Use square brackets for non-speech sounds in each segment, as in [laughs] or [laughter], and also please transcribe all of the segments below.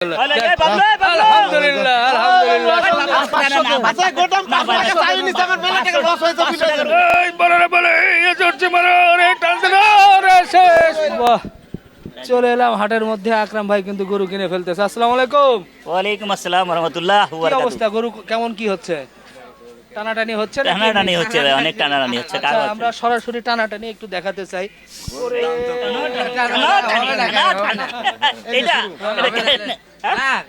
আলহামদুলিল্লাহ আলহামদুলিল্লাহ। চলে এলাম হাটের মধ্যে আকরাম ভাই কিন্তু গরু কিনে ফেলতেছে। আসসালামু আলাইকুম। ওয়ালাইকুম আসসালাম রহমতুল্লাহ অবস্থা? গরু কেমন কি হচ্ছে? টানাটানি হচ্ছে টানাটানি হচ্ছে ভাই, অনেক টানাটানি হচ্ছে, আচ্ছা। আমরা সরাসরি টানাটানি একটু দেখাতে চাই। এটা হ্যাঁ?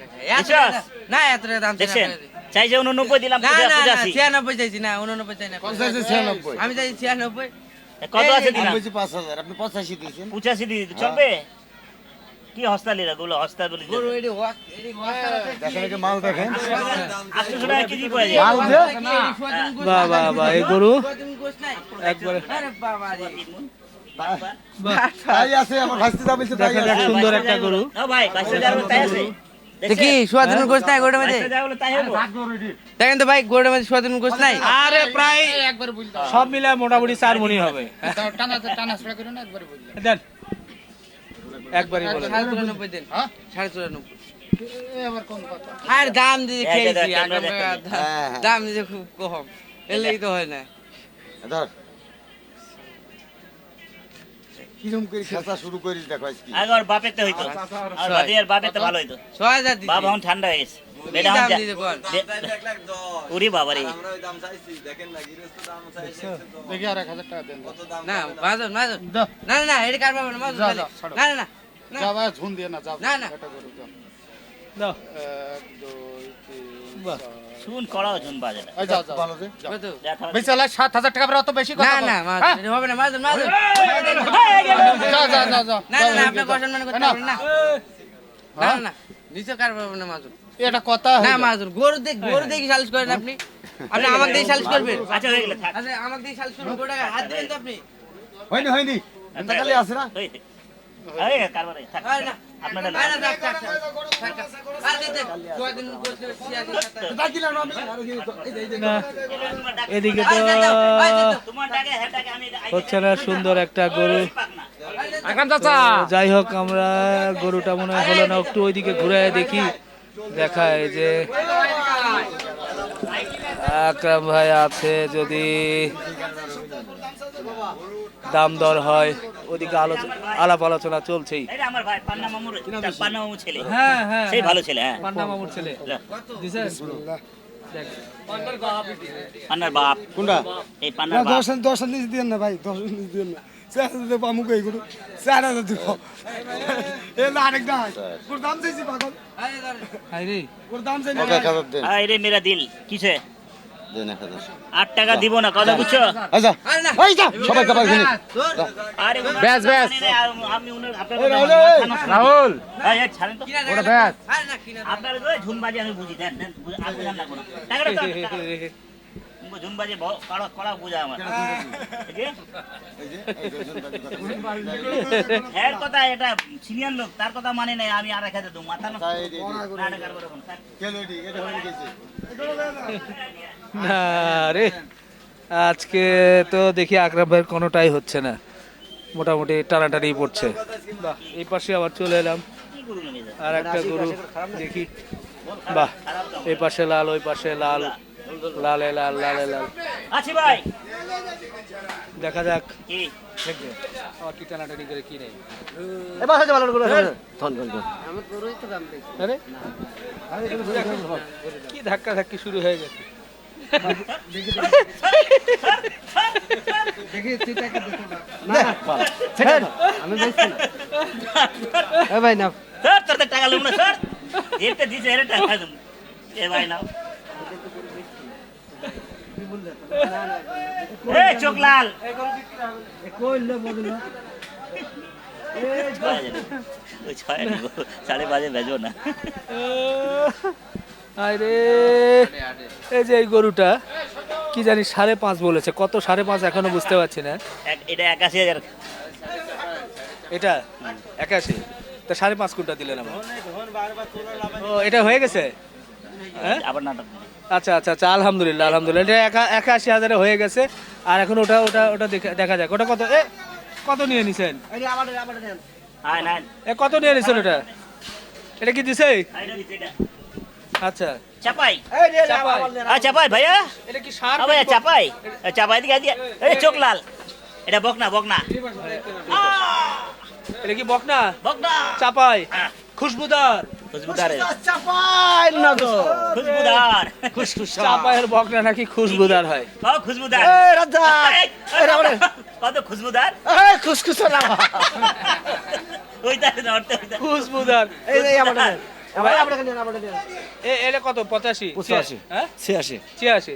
না এত দাম চাই দেখছেন? চাই যে উননব্বই দিলাম না না। ছিয়ানব্বই চাইছি না উননব্বই চাই না। আমি চাইছি ছিয়ানব্বই। কত আছে দিলাম? আপনি পঁচাশি দিয়েছেন। পঁচাশি দিয়ে চলবে? কি হস্তা লিরা গুলো হস্তা বলি গরু এডি ওয়াক এডি ওয়াক। দেখেন একে মাল দেখেন। আটশো টাকা কেজি পড়ে যায়। মাল দে বাহ বাহ বাহ এই গরু? একবারে। আরে বাবা রে। তাই আছে আমার ভাস্তি দাম আছে। সুন্দর একটা গরু। না ভাই বাইশে যার তাই আছে। দেখি সোয়াদিন গোস নাই গোড়ের মধ্যে। দেখেন তো ভাই গোড়ের মধ্যে সোয়াদিন গোস নাই। আরে প্রায় সব মিলে মোটামুটি চার মনি হবে। দেন। একবারই বলে সাড়ে চুরানব্বই দিন। সাড়ে চুরানব্বই। আর দাম দিয়ে খেয়েছি দেখেন, দেখেন। হ্যাঁ, হ্যাঁ। দাম দিয়ে খুব কম এর লেগে তো হয় না। ধর। কিরম করে খেলা শুরু করিস দেখো আজকে। আগে ওর বাপেতে হইতো। আর বাদে আর বাপেতে ভালো হইতো। ছয় হাজার দিচ্ছি বাবা এখন ঠান্ডা হয়ে গেছে। বেটা দাম দিতে বল। উরি বাবা রে না মাজন মাজন। না না না এটা কার পাবো না মাজন না। না। না না দাও। বাহ শুন ভালো সাত হাজার টাকা অত বেশি না না মাজন হবে না মাজন মাজন যা যা যা যা না না না আপনি কষণ মানে করতে পারবেন না। না না নিচে কার পাবো না মাজন এটা কথা না মাজন গরু দেখ গরু দেখি সালিশ করেন আপনি। আপনি আমাকে দিয়ে সালিশ করবেন। আচ্ছা হয়ে গেলে আচ্ছা আমাকে দিয়ে সালিশ করবেন গোটা হাত দিবেন তো আপনি। হয়নি হয়নি। এটা খালি আছে না। এদিকে তো হচ্ছে না সুন্দর একটা গরু। যাই হোক আমরা গরুটা মনে হয় হলো না একটু ওইদিকে ঘুরে দেখি। দেখায় যে আকরাম ভাই আছে যদি। দাম দর হয় ওদিকে আলোচনা আলাপ আলোচনা চলছেই। এটা আমার ভাই পান্না মামুর পান্না মামুর ছেলে। হ্যাঁ হ্যাঁ সেই ভালো ছেলে হ্যাঁ। পান্না মামুর ছেলে। যা। দিছেন দেখ। পান্নার বাপ। কোনটা? এই পান্নার বাপ। দশ দশ নিচ দিন না ভাই দশ নিচ দিন না। চার হাজার দেবো আট টাকা দিব না কথা বুঝছ? আচ্ছা সবাই কাবার কিনে আরে ব্যাস, ব্যাস। আমি উনার আপনার রাহুল। এই, এই, ছাড়েন তো। কিনা ওটা ব্যাস। আরে না কিনা আপনার তো ঝুনবাজি আমি বুঝি দেন টাকাটা [laughs] কড়া আমার। কথা এটা সিনিয়র লোক তার কথা মানে নাই আমি আর দেবো মাথা না হয়ে গেছে। না রে আজকে তো দেখি আকরাম ভাইয়ের কোনোটাই হচ্ছে না। মোটামুটি টানাটানি পড়ছে। বাহ এই পাশে আবার চলে এলাম? আর একটা গরু দেখি। বাহ এই পাশে লাল ওই পাশে লাল। লালে লাল লালে লাল আছি ভাই। দেখা যাক। কি? দেখবে। আবার কি টানাটানি করে কি নেই। এবার হয়তো ভালো করে ধন ধন ধন আমার গরুই তো দাম দেখি আরে? কি ধাক্কা ধাক্কি শুরু হয়ে গেছে? দেখি তুই টাকা দেখি। আমি বলছি না। এ ভাই না স্যার তোর টাকা লোক না স্যার এতে দিছে টাকা দেবো এ ভাই নাও। চোখ লাল। সাড়ে বাজে বেজো না। আরে এই যে এই গরুটা কি জানি সাড়ে পাঁচ বলেছে কত সাড়ে পাঁচ এখনও বুঝতে পারছি না। এটা একাশি হাজার। এটা? একাশি? তা সাড়ে পাঁচ কোনটা দিলেন আমার ও এটা হয়ে গেছে? আবার নাটক আচ্ছা আচ্ছা আচ্ছা আলহামদুলিল্লাহ আলহামদুলিল্লাহ। এটা একা একাশি হাজারে হয়ে গেছে। আর এখন ওটা ওটা ওটা দেখা- দেখা যাক। ওটা কত? এ কত নিয়ে নিছেন? এ কত নিয়ে নিছেন ওটা? এটা কি দিছে। আচ্ছা। চাপাই। চাপাই। ভাইয়া। এটা কি সার ভাইয়া চাপাই। চাপাই দিকে দিয়ে এই চোখ লাল এটা বকনা বকনা। এটা কি বকনা? বকনা। চাপাই। হ্যাঁ, খুশবুদার। খুশবুদার। এর। না তো খুশবুদার। খুশখুশ বকনা নাকি খুশবুদার হয়। ও খুশবুদার। এই রাজা। এই, এই কত খুশবুদার? এই খুশখুশ না। ওইটা নড়তে ওইটা খুশবুদার। এই এই এ কত? পঁচাশি? পঁচাশি। হ্যাঁ? ছিয়াশি।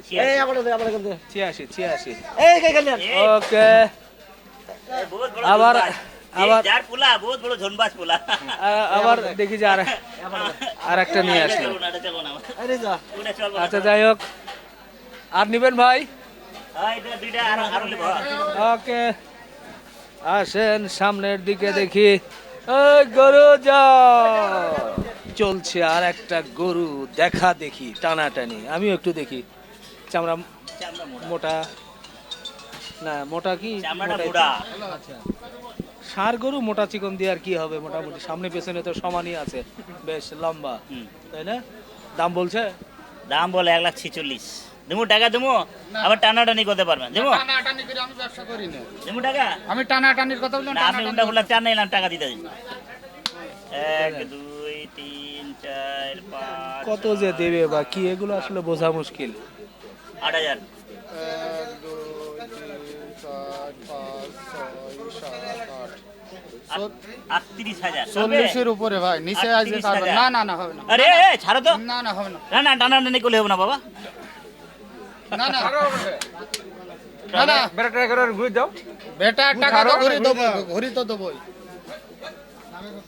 ওকে। আবার- আবার- যার পোলা বহুত বড় ঝোনবাজ পোলা। আবার দেখি যে আর আর একটা নিয়ে আসলো। আরে যা। আচ্ছা যাই হোক। আর নিবেন ভাই? হ্যাঁ, ওকে। আসেন সামনের দিকে দেখি। ওই গরু যা চলছে আর একটা গরু দেখা দেখি টানাটানি। আমিও একটু দেখি। চামড়া চামড়া মোটা। না মোটা কি? আচ্ছা। ষাঁড় গরু মোটা চিকন দিয়ে আর কি হবে মোটামুটি? সামনে পেছনে তো সমানই আছে। বেশ লম্বা হুম। তাই না? দাম বলছে? দাম বলে এক লাখ ছিচল্লিশ। দেবো টাকা দেবো আবার টানাটানি করতে পারবেন। দেবো টানাটানি করে আমি ব্যবসা করি না। দেবো টাকা? আমি টানাটানির কথা বললাম না আপনি উল্টা ফুল্টা চার নিলাম টাকা দিতে দিন। এক দুই তিন চার পাঁচ কত যে দেবে বা কি এগুলো আসলে বোঝা মুশকিল। আট হাজার। চল্লিশের উপরে ভাই নিচে আসবে। না না না হবে না। আরে ছাড়ো তো। না না হবে না। না না করলে হবে না বাবা। না না। না না। বেটা টাকা তো ঘুরি দেবো ঘুরি তো দেবোই।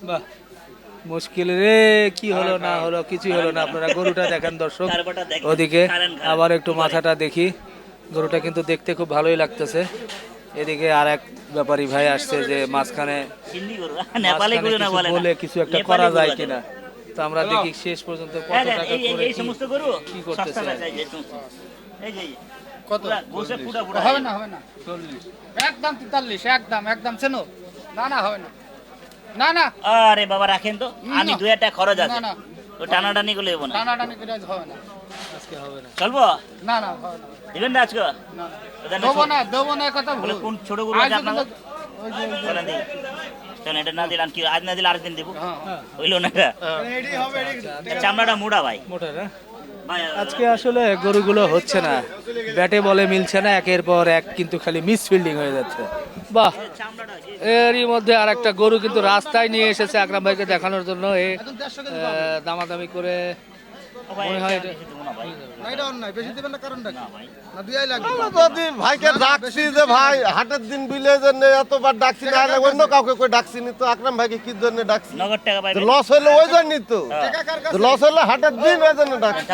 বাহ মুশকিল রে কি হলো না হলো কিছুই হলো না। আপনারা গরুটা দেখেন দর্শক। ওদিকে। আবার একটু মাথাটা দেখি। গরুটা কিন্তু দেখতে খুব ভালোই লাগতেছে। এদিকে আর এক ব্যাপারী ভাই আসছে যে মাঝখানে বলে বলে কিছু একটা করা যায় কিনা। তো আমরা দেখি শেষ পর্যন্ত কত হ্যাঁ, টাকা এই- এই- করে কি করতেছে? কত? হবে না হবে না। একদম তেতাল্লিশ একদম একদম। চেনো না না হবে না। না না। আরে বাবা রাখেন তো। আমি। দুই একটা খরচ আছে। না, না। তো টানাটানি করলে হব না। টানাটানি করে হবে না। আজকে হবে না। চলবো? না না দিবেন না। আজকে? দেবো না দেবো না কথা বলে কোন ছোট গরু আজ আছে আপনার কিন্তু- ওই যে- ওই যে- বলেন দিই। চলেন এটা না দিলাম কি আজ না দিলে আরেকদিন দেবো। হ্যাঁ হ্যাঁ। হইল না চামড়াটা মোটা ভাই। মোটা না আজকে আসলে গরুগুলো হচ্ছে না। ব্যাটে বলে মিলছে না একের পর এক কিন্তু খালি মিস ফিল্ডিং হয়ে যাচ্ছে। বাহ। এরই মধ্যে আর একটা গরু কিন্তু রাস্তায় নিয়ে এসেছে আকরাম ভাইকে দেখানোর জন্য। এ দামাদামি করে হাটের দিন বিলে এতবার ডাকছি না অন্য কাউকে কই ডাকছি নি তো? আকরাম ভাইকে কি জন্য ডাকছি? লস হলে ওই জন্যই তো। লস হলে হাটের দিন ওই জন্য ডাকছি।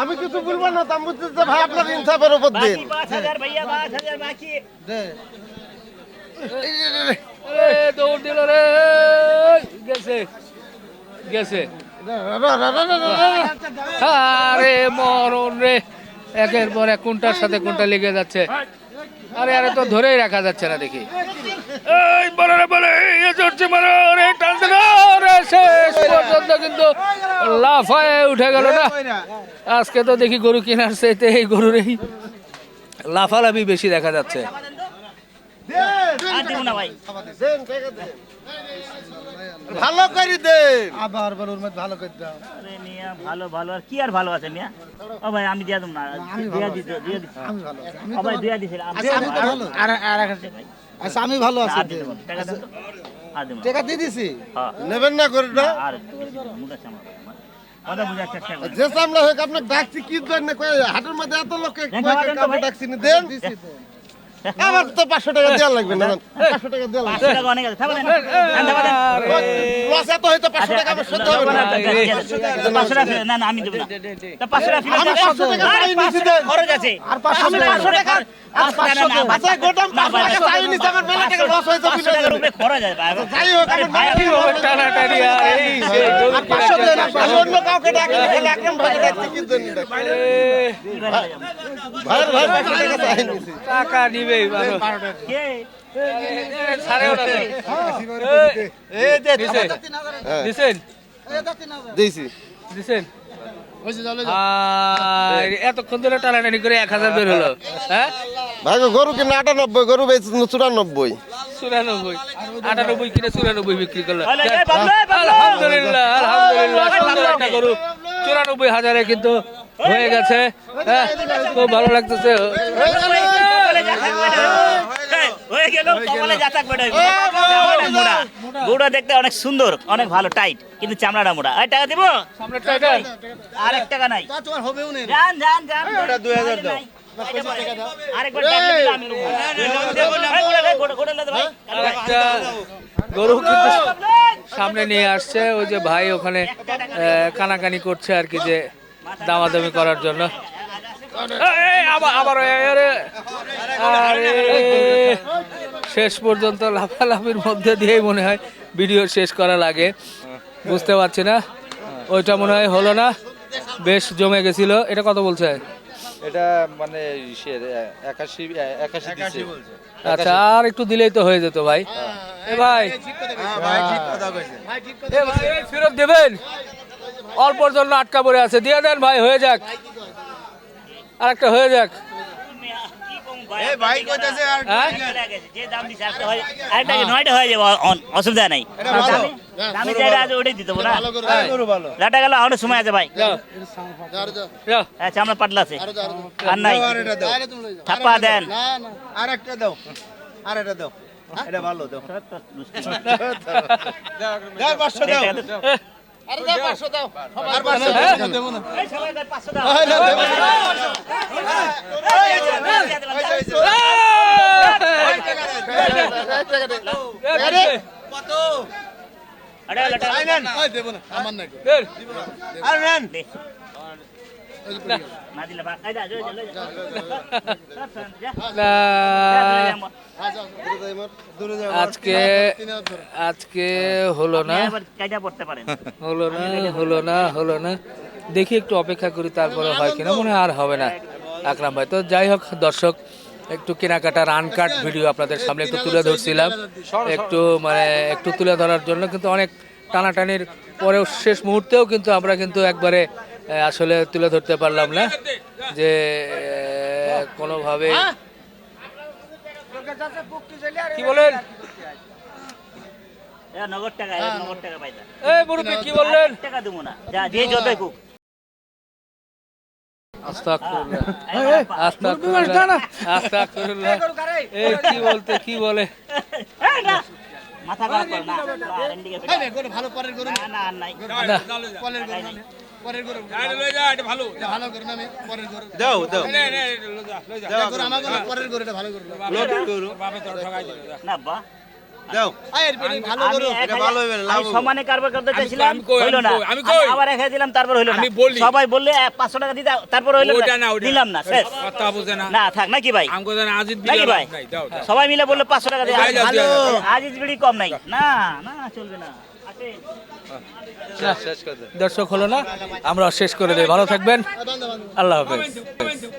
আমি কিছু বলব না তো আমি বুঝছি যে ভাই আপনার ইনসাফের উপর দিন। দৌড় দিল রে গেছে গেছে। আরে মরণ রে। একের পর এক কোনটার সাথে কোনটা লেগে যাচ্ছে? আরে আরে তো ধরেই রাখা যাচ্ছে না দেখি। এই বলে রে বলে চড়ছে মারো রে টানতে রে শেষ পর্যন্ত কিন্তু লাফায় উঠে গেল না। আজকে তো দেখি গরু কেনার চাইতে এই গরুর এই লাফালাফি বেশি দেখা যাচ্ছে। আর দিব না ভাই। ভালো করে দেন। আবার বলুর মধ্যে ভালো করে দাও। আরে মিয়া ভালো ভালো। আর কি আর ভালো আছে মিয়া? ও ভাই আমি দিয়া দেব না। দিয়া দিতে দিয়া দিতে। আমি ভালো আছি। ও ভাই দিয়া দিছিল আচ্ছা, আমি ভালো আর আর এক- আচ্ছা আমি ভালো আছি টাকা আর দেব টাকা দিয়ে দিছি? হ্যাঁ। নেবেন না করে না আর মুদা চামড়া যে সামলা হোক আপনার ডাকছি কি জন্য হাটের মধ্যে এত লোককে দেন তো, তো ডাকছি দেন। আমার তো পাঁচশো টাকা দেওয়া লাগবে না পাঁচশো টাকা দেওয়া লাগবে টাকা অনেক আছে থাকবে দেন থাকবে দেন লস এত হয়তো পাঁচশো টাকা আমার সহ্য হবে না পাঁচশো টাকা না না আমি দেবো না পাঁচশো টাকা আমি পাঁচশো টাকা চাই নিছি দেন খরচ আছে আর পাঁচশো টাকা পাঁচশো টাকা আর পাঁচশো টাকা আচ্ছা গোটাম পাঁচশো টাকা চাই নিছি আমার বেলা টাকা লস হয়েছে পাঁচশো টাকার উপরে খরচ আছে ভাই। যাই হোক আরে আমার ভাই, ভাই টানাটানি আর এই সেই গরু পাঁচশো দেন আর আমি পাঁচশো অন্য কাউকে ডাকি না খালি আকরাম কি জন্য ডাকছি এ, কি ভাই ভাই আমার? ভাইয়ের ভাই পাঁচশো টাকা চাই আর এতক্ষণ ধরে টানাটানি করে এক হাজার বের হলো হ্যাঁ ভাই গরু কিনে আটানব্বই গরু চুরানব্বই চুরানব্বই আটানব্বই কিনে চুরানব্বই বিক্রি করল আলহামদুলিল্লাহ আলহামদুলিল্লাহ একটা গরু চুরানব্বই হাজারে কিন্তু হয়ে গেছে হ্যাঁ খুব ভালো লাগতেছে হয়ে দেখতে অনেক সুন্দর অনেক ভালো টাইট কিন্তু চামড়াটা মোটা এই টাকা দিব আর টাকা নাই গরু সামনে নিয়ে আসছে ওই যে ভাই ওখানে কানাকানি করছে আর কি যে দামাদামি করার জন্য আবার আবার এই, আরে, আরে, শেষ পর্যন্ত লাফালাফির মধ্যে দিয়েই মনে হয় ভিডিও শেষ করা লাগে। বুঝতে পারছি না? ওইটা মনে হয় হলো না? বেশ জমে গেছিল। এটা কত বলছে? এটা মানে একাশি একাশি আচ্ছা আর একটু দিলেই তো হয়ে যেত ভাই। এ ভাই। এ ভাই, এই ফেরত দেবেন। অল্পর জন্য আটকা পড়ে আছে। দিয়ে দেন ভাই হয়ে যাক। আর একটা হয়ে যাক হ্যাঁ। হয় হয়ে অসুবিধা নাই। দামি- দামি যেটা আছে ওটাই দিতে হবে না? লাটা গেল আরও সময় আছে ভাই। যাও। যাও আচ্ছা আমরা পাটলা আছে। আর নাই। থাপ্পা দেন। আর একটা দাও। আর একটা দাও। এটা ভালো দাও। দাও পাঁচশো দাও। আর পাঁচশো দাও। এই সবাই দেন, পাঁচশো দাও। আরে, লাটা, দেন। আর নেন দে। না দিলে বা- এই যা, যা, যা, যা। আজকে আজকে হলো না হলো না হলো না হলো না। দেখি একটু অপেক্ষা করি, তারপরে হয় কিনা, মনে আর হবে না, আকরাম ভাই। তো যাই হোক, দর্শক, একটু কেনাকাটার আনকাট ভিডিও আপনাদের সামনে একটু তুলে ধরছিলাম। একটু মানে একটু তুলে ধরার জন্য কিন্তু অনেক টানাটানির পরেও শেষ মুহূর্তেও কিন্তু আমরা কিন্তু একবারে আসলে তুলে ধরতে পারলাম না যে কোনোভাবে কি বলেন নগদ টাকা নগদ টাকা পাইতা এই মুরব্বী কি বললেন টাকা দেবো না যা যে যতই কুক আস্তাগফিরুল্লাহ আস্তাগফিরুল্লাহ আস্তাগফিরুল্লাহ এই কি বলতে কি বলে মাথা খারাপ না। ভালো পরের গরু না পরের গরু। নাই। পরের গরু ভালো। ভালো গরু না পরের গরু। দাও দাও। গরু আমার গরু পরের গরু এটা ভালো গরু? লোকের গরু। না বা। দাও। আয়ের পেটে ভালো গরু। এটা ভালো হবে না, লাভ সমানে কারবার করতে চাইছিলাম আমি কই, হইল আমি না। আমি কই। আবার এক হাজার দিলাম তারপর হইল না। সবাই বললে এ, পাঁচশো টাকা দিতে তারপর হইল না, দিলাম না শেষ। কথা বুঝে না। না থাক নাকি ভাই? আমগো জানা আজিদ নাকি ভাই? নাই। দাও দাও। সবাই মিলে বললে পাঁচশো টাকা যাই। আজিজ বিড়ি কম নাই। না না চলবে না। দর্শক হলো না আমরা শেষ করে দেয় ভালো থাকবেন। আল্লাহ হাফেজ।